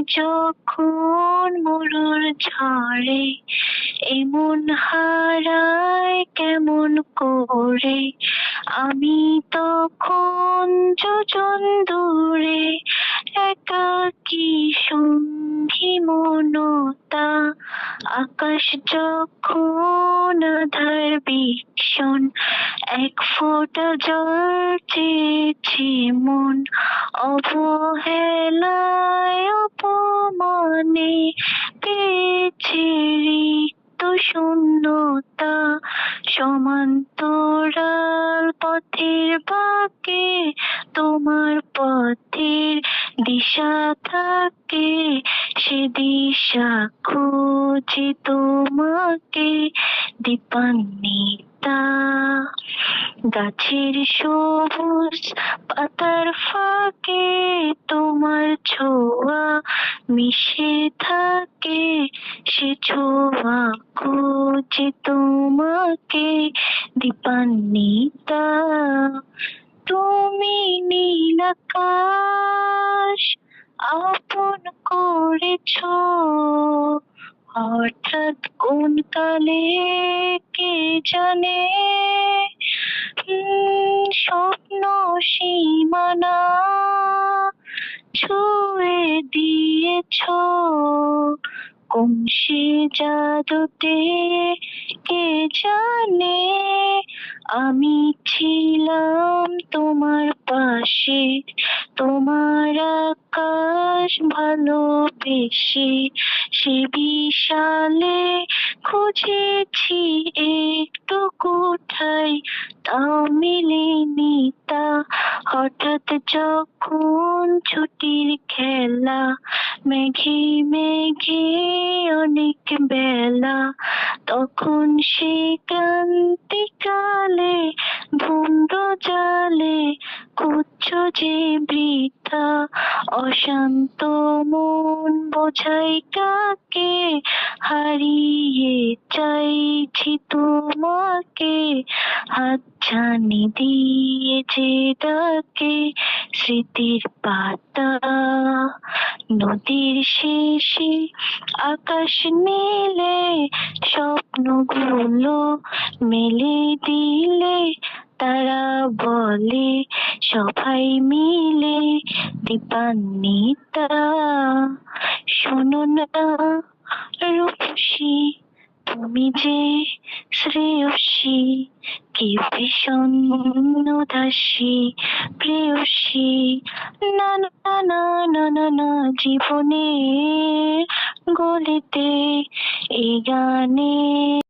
যখন মরুর ঝড়ে, এমন হারায় কেমন করে? আমি তখন যোজন দূরে একাকী সঙ্গী মনতা? আকাশ যখন আধার ভীষণ এক ফোঁটা জল চেয়েছি মন। অবহেলায় অপমানে পেয়েছে রিক্ত শূন্যতা, সমান্তরাল পথের বাঁকে, তোমার পথের দিশা থাকে, সে দিশা খুঁজে তোমাকে, দীপান্বিতা। গাছের সবুজ পাতার ফাঁকে মিশে থাকে সে ছোঁয়া খুঁজে তোমাকে। দীপান্বিতা, তুমি নীল আকাশ আপন করেছ। হঠাৎ কোন কালে কে জানে? দিয়েছ কোন সে জাদুতে কে জানে? আমি ছিলাম তোমার পাশে, তোমার আকাশ ভালোবেসে। সে বিশালে খুঁজেছি একটু কোথায় তাও মেলেনি তা হঠাৎ যখন ছুটির খেলা, মেঘে মেঘে অনেক বেলা, তখন সে ক্রান্তিকালে ধুম্র জালে, কুচ্ছ যে বৃথা অশান্ত মন বোঝাই কাকে, হারিয়ে চাইছি তোমাকে হাতছানি দিয়ে যে ডাকে স্মৃতির পাতা নদীর শেষে আকাশ নীলে স্বপ্নগুলো মেলে দিলে তারা বলে সবাই মিলে দীপান্বিতা। শোনো না রূপসী, তুমি যে শ্রেয়সী, কি ভীষণ উদাসী প্রেয়সী। না না না না না না জীবনে গলিতে এই গানে